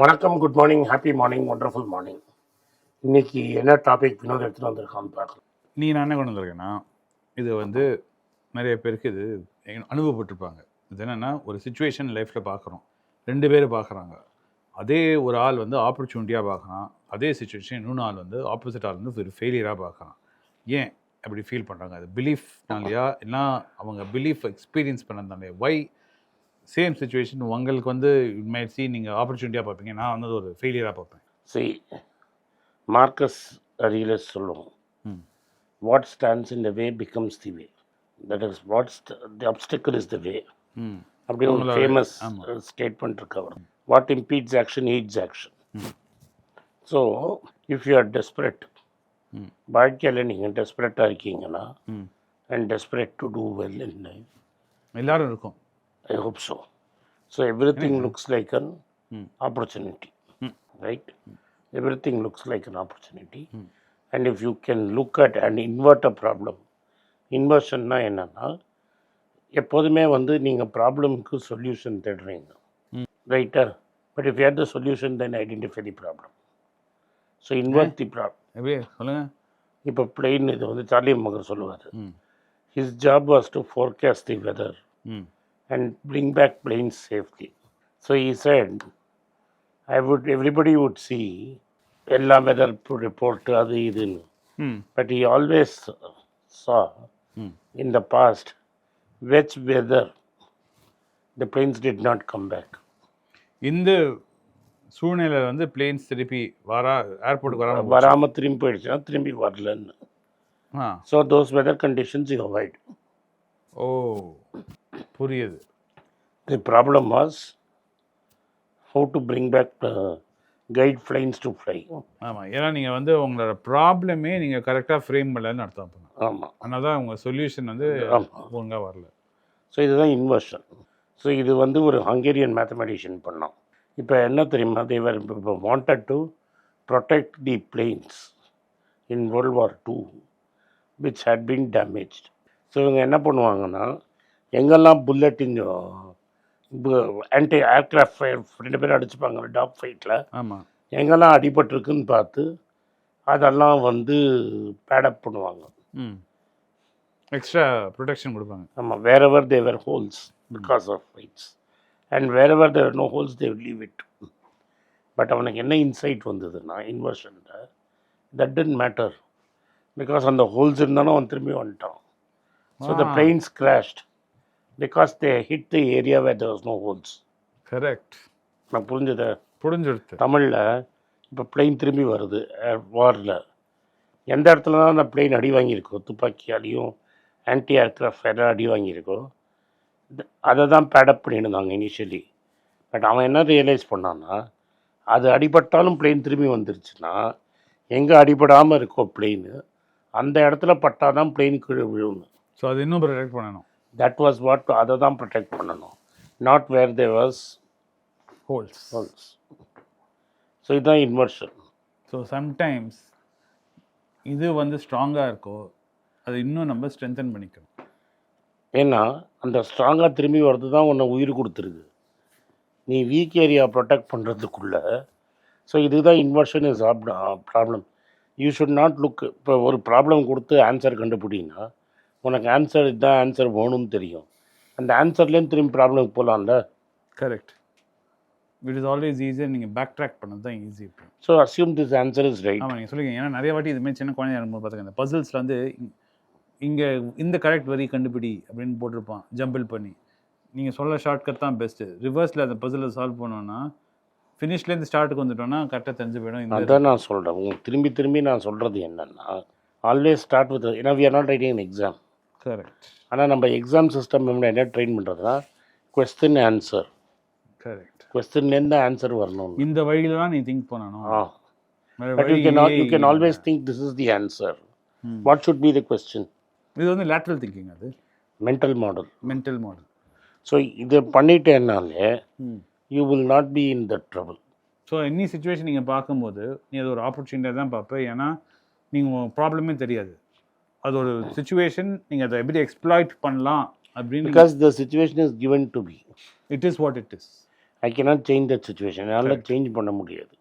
வணக்கம் good morning happy morning wonderful morning இன்னைக்கு என்ன டாபிக் வினோத் எடுத்துகிட்டு வந்திருக்கான்னு பார்க்கலாம். நீ நான் என்ன கொண்டு வந்திருக்கேன்னா இது வந்து நிறைய பேருக்கு இது அனுபவப்பட்டிருப்பாங்க. இது என்னென்னா ஒரு சுச்சுவேஷன் லைஃப்பில் பார்க்குறோம். ரெண்டு பேர் பார்க்குறாங்க. அதே ஒரு ஆள் வந்து ஆப்பர்ச்சுனிட்டியாக பார்க்குறான். அதே சுச்சுவேஷன் இன்னொன்று ஆள் வந்து ஆப்போசிட் ஆள் வந்து ஒரு ஃபெயிலியராக பார்க்குறான். ஏன் அப்படி ஃபீல் பண்ணுறாங்க அது பிலீஃப்னாலையா இல்லைனா அவங்க பிலீஃப் எக்ஸ்பீரியன்ஸ் பண்ணதாலே வை சேம் சுச்சுவேஷன் உங்களுக்கு வந்து மைட் சி நீங்கள் ஆப்பர்ச்சுனிட்டியாக பார்ப்பீங்க. நான் வந்து ஒரு ஃபெயிலியராக பார்ப்பேன். சரி மார்க்கஸ் அரியலஸ் சொல்லுவோம் what stands in the way becomes the way that is what the obstacle is the way um அப்படி ஒரு ஃபேமஸ். ஸ்டேட்மெண்ட் இருக்கு அவர். What impedes action heeds action so if you are desperate வாழ்க்கையில் நீங்கள் டெஸ்பரேட்டாக இருக்கீங்கன்னா and desperate to do well in life எல்லாரும் இருக்கும். I hope so. So everything looks like an Mm. opportunity, Mm. right? Everything looks like an opportunity. Mm. And if you can look at and invert a problem, இன்வர்ஷன்னா என்னன்னா எப்போதுமே வந்து நீங்கள் ப்ராப்ளம்க்கு solution தேடுறீங்க Mm. ரைட்டா but if here the solution then identify the problem so invert the problem எப்படி சொல்லுங்க இப்போ பிளெயின் இது வந்து சார்லி மகர் சொல்லுவார் his job was to forecast the weather and bring back planes safely. So he said, I would, everybody would see எல்லா weather report அது இதுன்னு but he always saw ம் in the past which weather the planes did not come back. இந்த சூழ்நிலை வந்து planes திருப்பி வரா ஏர்போர்ட்டுக்கு வராம போச்சு. வராமல் திரும்பி போயிடுச்சுன்னா திரும்பி வரலன்னு so those weather conditions you avoid ஓ புரியுது. The problem was how to bring back kite planes to fly ஆமாம் ஏன்னா நீங்கள் வந்து உங்களோட ப்ராப்ளமே நீங்கள் கரெக்டாக ஃப்ரேம் பண்ணலன்னு அர்த்தம் அப்போ. ஆமாம் அதனால தான் உங்கள் சொல்யூஷன் வந்து ஒழுங்காக வரல. ஸோ இதுதான் இன்வர்ஷன் ஸோ இது வந்து ஒரு ஹங்கேரியன் மேத்தமெட்டிஷியன் பண்ணோம் இப்போ என்ன தெரியுமா? தேவர் இப்போ wanted to protect the planes in world war two which had been damaged so இவங்க என்ன பண்ணுவாங்கன்னா எங்கெல்லாம் புல்லட் ஆன்டி ஏர்க்ராஃப்ட் ஃபயர் ரெண்டு பேரும் அடிச்சுப்பாங்க டாக் ஃபைட்டில் ஆமாம் எங்கெல்லாம் அடிபட்டிருக்குன்னு பார்த்து அதெல்லாம் வந்து பேடப் பண்ணுவாங்க. ம். எக்ஸ்ட்ரா ப்ரொடெக்ஷன் கொடுப்பாங்க. ஆமாம் wherever there were holes because of fights and wherever there no holes they leave it but அவனுக்கு என்ன இன்சைட் வந்ததுன்னா இன்வர்ஷனில் தட் டென்ட் மேட்டர் பிகாஸ் அந்த ஹோல்ஸ் இருந்தாலும் அவன் திரும்பி வந்துட்டான். So the. Planes crashed because they hit the area where there was no holes correct நான் புரிஞ்சதை? புரிஞ்சுடுத்து. தமிழில் இப்போ பிளெயின் திரும்பி வருது வாரில் எந்த இடத்துல தான் அந்த பிளெயின் அடி வாங்கியிருக்கோ துப்பாக்கியாலையும் ஆன்டி ஏர்க்ராஃப்ட் எல்லாம் அடி வாங்கியிருக்கோ அதை தான் பேடப் பண்ணியிருந்தாங்க இனிஷியலி பட் அவன் என்ன ரியலைஸ் பண்ணான்னா அது அடிபட்டாலும் பிளெயின் திரும்பி வந்துருச்சுன்னா எங்கே அடிபடாமல் இருக்கோ பிளெயின் அந்த இடத்துல பட்டால் தான் பிளெயின் கீழே விழுணும் ஸோ அது இன்னும் ப்ரொடெக்ட் பண்ணணும். தட் வாஸ் வாட் அதை தான் ப்ரொடெக்ட் பண்ணணும். Not where they was holes holes so இதுதான் இன்வர்ஷன் ஸோ சம்டைம்ஸ் இது வந்து ஸ்ட்ராங்காக இருக்கோ அது இன்னும் நம்ம ஸ்ட்ரென்தன் பண்ணிக்கணும். ஏன்னா அந்த ஸ்ட்ராங்காக திரும்பி வர்றது தான் உன்னை உயிர் கொடுத்துருக்கு நீ வீக் ஏரியா ப்ரொடெக்ட் பண்ணுறதுக்குள்ள ஸோ இதுதான் inversion is problem you should not look இப்போ ஒரு ப்ராப்ளம் கொடுத்து ஆன்சர் கண்டுபிடினா உனக்கு ஆன்சர் இதுதான் ஆன்சர் வேணும்னு தெரியும். அந்த ஆன்சர்லேருந்து திரும்பி ப்ராப்ளம் போகலாம்ல கரெக்ட் இட் இஸ் ஆல்வேஸ் ஈஸியாக நீங்கள் பேக் ட்ராக் பண்ணது தான் ஈஸி இப்போ. So assume this answer is right ஆமாம் நீங்கள் சொல்லுங்க. ஏன்னா நிறைய வாட்டி இதுமாதிரி சின்ன குழந்தையா இருக்கும்போது பார்த்துங்க இந்த பசில்ஸில் வந்து இங்கே இந்த கரெக்ட் வரி கண்டுபிடி அப்படின்னு போட்டிருப்பான். ஜம்பிள் பண்ணி. நீங்கள் சொல்ல ஷார்ட்கட் தான் பெஸ்ட்டு ரிவர்ஸில் அந்த பசிலை சால்வ் பண்ணோன்னா ஃபினிஷ்லேருந்து ஸ்டார்ட்டுக்கு வந்துட்டோம்னா கரெக்டாக தெரிஞ்சு போயிடும். அதான் நான் சொல்கிறேன் உங்களுக்கு திரும்பி திரும்பி நான் சொல்கிறது என்னென்னா ஆல்வேஸ் ஸ்டார்ட் வித் ஏன்னா we are not writing exam correct ஆனால் நம்ம எக்ஸாம் சிஸ்டம் என்ன ட்ரெயின் பண்ணுறதுனா கொஸ்டின் ஆன்சர் கரெக்ட் கொஸ்டின்லேருந்து ஆன்சர் வரணும் இந்த வழியில தான் நீ திங்க் பண்ணணும். ஆ. But you can you can always think this is the answer. What should be the question இது வந்து லேட்ரல் திங்கிங் அது. Mental model mental model so இது பண்ணிட்டேன்னாலே you will not be in the trouble so any situation நீங்கள் பார்க்கும்போது நீ அது ஒரு ஆப்பர்ச்சுனிட்டியாக தான் பார்ப்ப. ஏன்னா நீங்கள் ப்ராப்ளமே தெரியாது. அது ஒரு சுச்சுவேஷன் நீங்கள் அதை எப்படி எக்ஸ்ப்ளாய்ட் பண்ணலாம் அப்படின்னு because the situation is given to be it is what it is I cannot change that situation என்னால். சேஞ்ச் பண்ண முடியாது.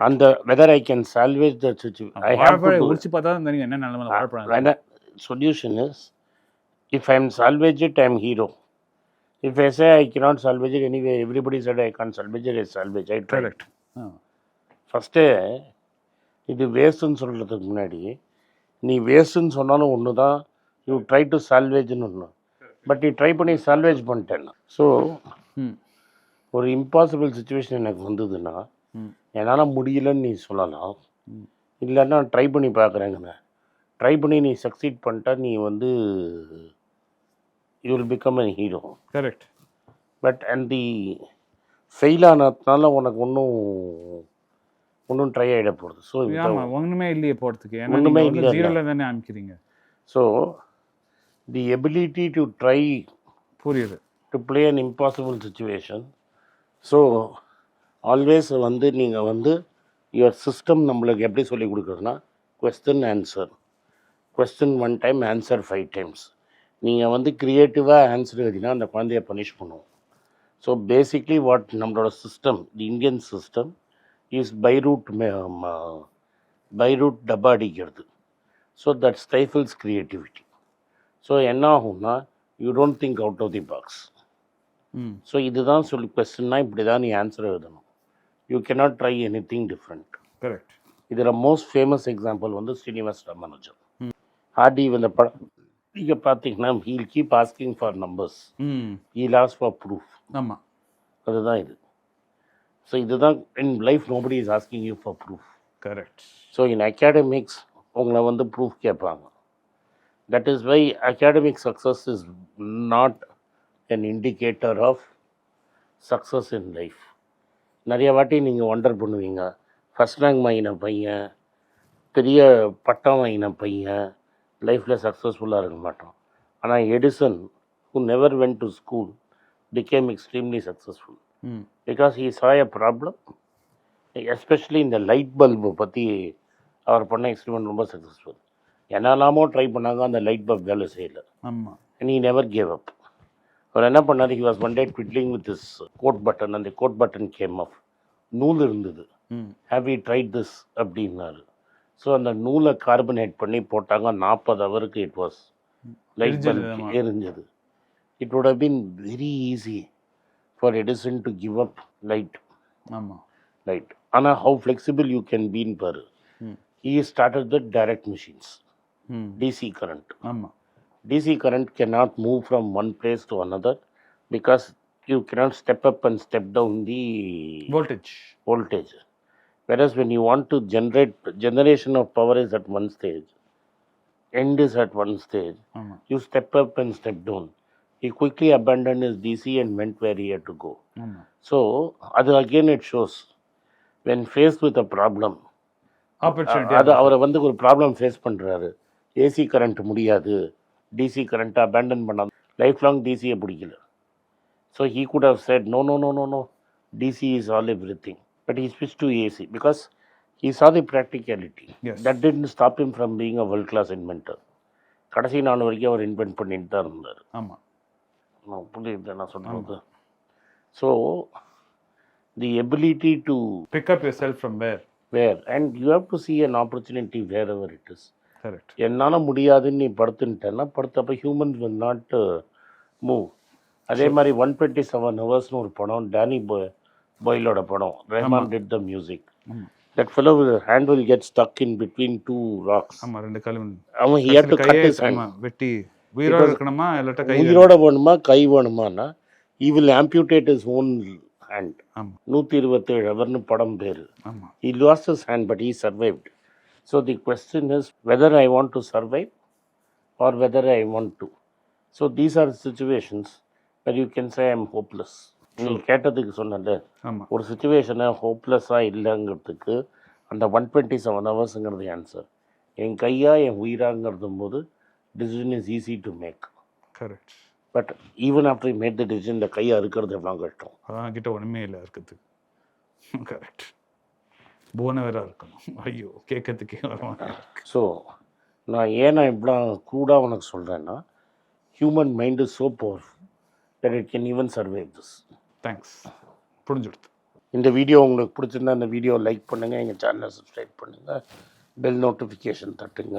அந்த weather I can salvage the situation I have உரிச்சு பார்த்தா தெரியும் என்ன நிலைமை வாழைப்பழம் solution is if I am salvage it I am hero if I say I anyway everybody said I can't salvage it I salvage I tried. Correct first இது வேஸ்ட்டுன்னு சொல்கிறதுக்கு முன்னாடி நீ வேஸ்ட்டுன்னு சொன்னாலும் ஒன்று தான் யூ ட்ரை டு சால்வேஜ்னு ஒன்று பட் நீ ட்ரை பண்ணி சால்வேஜ் பண்ணிட்டேன் ஸோ ஒரு இம்பாசிபிள் சுச்சுவேஷன் எனக்கு வந்ததுன்னா என்னால் முடியலன்னு நீ சொல்லலாம். இல்லைன்னா ட்ரை பண்ணி பார்க்குறேங்கண்ணே ட்ரை பண்ணி நீ சக்சீட் பண்ணிட்டா நீ வந்து you will become a hero correct but and the fail ஆனதுனால உனக்கு ஒன்றும் ஒன்றும் ட்ரை ஆகிட போகிறது ஸோ ஒண்ணுமே இல்லையே போறதுக்கு. ஏன்னா வந்து இல்ல. ஜீரோல தானே அமைக்கிறீங்க so the ability to try புரியுது. To play an impossible situation so always வந்து நீங்கள் வந்து யுவர் சிஸ்டம் நம்மளுக்கு எப்படி சொல்லி கொடுக்குறதுனா question answer question one time answer five times நீங்கள் வந்து க்ரியேட்டிவாக ஆன்சர் எழுதினா அந்த குழந்தைய பனிஷ் பண்ணுவோம். ஸோ பேசிக்லி வாட் நம்மளோட system the Indian system is by rote by rote டப்பா அடிக்கிறது. So that stifles creativity so என்ன ஆகும்னா you don't think out of the box so இதுதான் சொல்லி கொஸ்டின்னா இப்படி தான் நீ ஆன்சர் எழுதணும். You cannot try anything different correct இதில் மோஸ்ட் ஃபேமஸ் எக்ஸாம்பிள் வந்து ஸ்ரீனிவாஸ் ராமானுஜன் ஆர்டி இந்த படம் நீங்கள் பார்த்தீங்கன்னா he'll keep asking for numbers he'll ask for proof ஆமா. அதுதான் இது. ஸோ இதுதான் in life nobody is asking you for proof correct so in academics உங்களை வந்து ப்ரூஃப் கேட்பாங்க. That is why academic success is not an indicator of success in life நிறைய வாட்டி நீங்கள் ஒண்டர் பண்ணுவீங்க. ஃபஸ்ட் ரேங்க் வாங்கின பையன் பெரிய பட்டம் வாங்கின பையன் லைஃப்பில் சக்ஸஸ்ஃபுல்லாக இருக்க மாட்டான். ஆனால் Edison who never went to school became extremely successful. ம் because he saw a problem especially இந்த லைட் பல்பை பற்றி அவர் பண்ண எக்ஸ்பெரிமெண்ட் ரொம்ப சக்ஸஸ்ஃபுல் என்னெல்லாமோ ட்ரை பண்ணாங்க அந்த லைட் பல்ப் வேலை செய்யலை. and he never gave up. அவர் என்ன பண்ணார்? Was one day twiddling with his coat button and the coat button came off. நூல் இருந்தது. ஹேவ் யூ ட்ரைட் திஸ் அப்படின்னாரு. ஸோ அந்த நூலை கார்பனேட் பண்ணி போட்டாங்க. நாற்பது ஹவருக்கு இட் வாஸ் லைட் பல்ப். எரிஞ்சது. it would have been very easy for Edison to give up light. Light. Anna, how flexible you can be in Peru. He started the direct machines. DC current. DC current cannot move from one place to another because you cannot step up and step down the voltage. Voltage. Whereas when you want to generate generation of power is at one stage, end is at one stage. You step up and step down. He quickly abandoned his DC and went where he had to go. ஆமா. So, அது again it shows. When faced with a problem, opportunity அது அவரை வந்து ஒரு problem face பண்ணுறாரு AC current முடியாது. DC கரண்ட்டை abandon பண்ணாது லைஃப் லாங் டிசியை பிடிக்கல. So he could have said no no no no no DC is all everything but he switch to AC because he saw the practicality. That didn't stop him from being a world class inventor கடைசி நாள் வரைக்கும் அவர் invent பண்ணிட்டு தான் இருந்தார். ஆமா. நான் புரியுது நான் சொல்கிறது so the ability to pick up yourself from where where and you have to see an opportunity wherever it is. Correct என்னால் முடியாதுன்னு நீ படுத்துன்ட்டேன்னா படுத்தப்போ ஹியூமன்ஸ் will நாட் மூவ் அதே மாதிரி ஒன் டுவெண்ட்டி செவன் ஹவர்ஸ்னு ஒரு படம் டேனி பாய் பாயிலோட படம். Rahman did the music that fellow hand will get stuck in between two rocks ஆமா ரெண்டு காலும் அவன் கையே his hand. ஆமா வெட்டி உயிரோட இருக்கணுமா இல்லாட்ட கை உயிரோட வேணுமா கை வேணுமானா he will amputate his own hand ஆமா நூற்றி இருபத்தேழு ஹவர்னு படம் பேர் ஆமா He lost his hand, but he survived. So the question is whether I want to survive or whether I want to. So these are situations where you can say I'm hopeless. நீ கேட்டதுக்கு சொன்னல ஒரு சுச்சுவேஷனை ஹோப்லெஸ்ஸாக இல்லைங்கிறதுக்கு அந்த one twenty seven ஹவர்ஸுங்கிறது answer என் கையா என் உயிராங்கிறதும் போது decision is easy to make correct but even after made the decision இந்த கையை அறுக்கிறது எவ்வளோ கஷ்டம்? அதான் கிட்ட ஒண்ணுமே இல்லை இருக்கிறதுக்கு கரெக்ட் போன வேற இருக்கணும். ஐயோ கேட்கறதுக்கே வரமாட்டேன் ஸோ நான் ஏன் நான் இவ்வளோ க்ரூடாக உனக்கு சொல்கிறேன்னா human mind is so powerful that it can even survive this thanks புரிஞ்சுடுது இந்த வீடியோ உங்களுக்கு பிடிச்சிருந்தா இந்த வீடியோ லைக் பண்ணுங்கள் எங்கள் சேனலை சப்ஸ்கிரைப் பண்ணுங்கள் பெல் நோட்டிஃபிகேஷன் தட்டுங்க.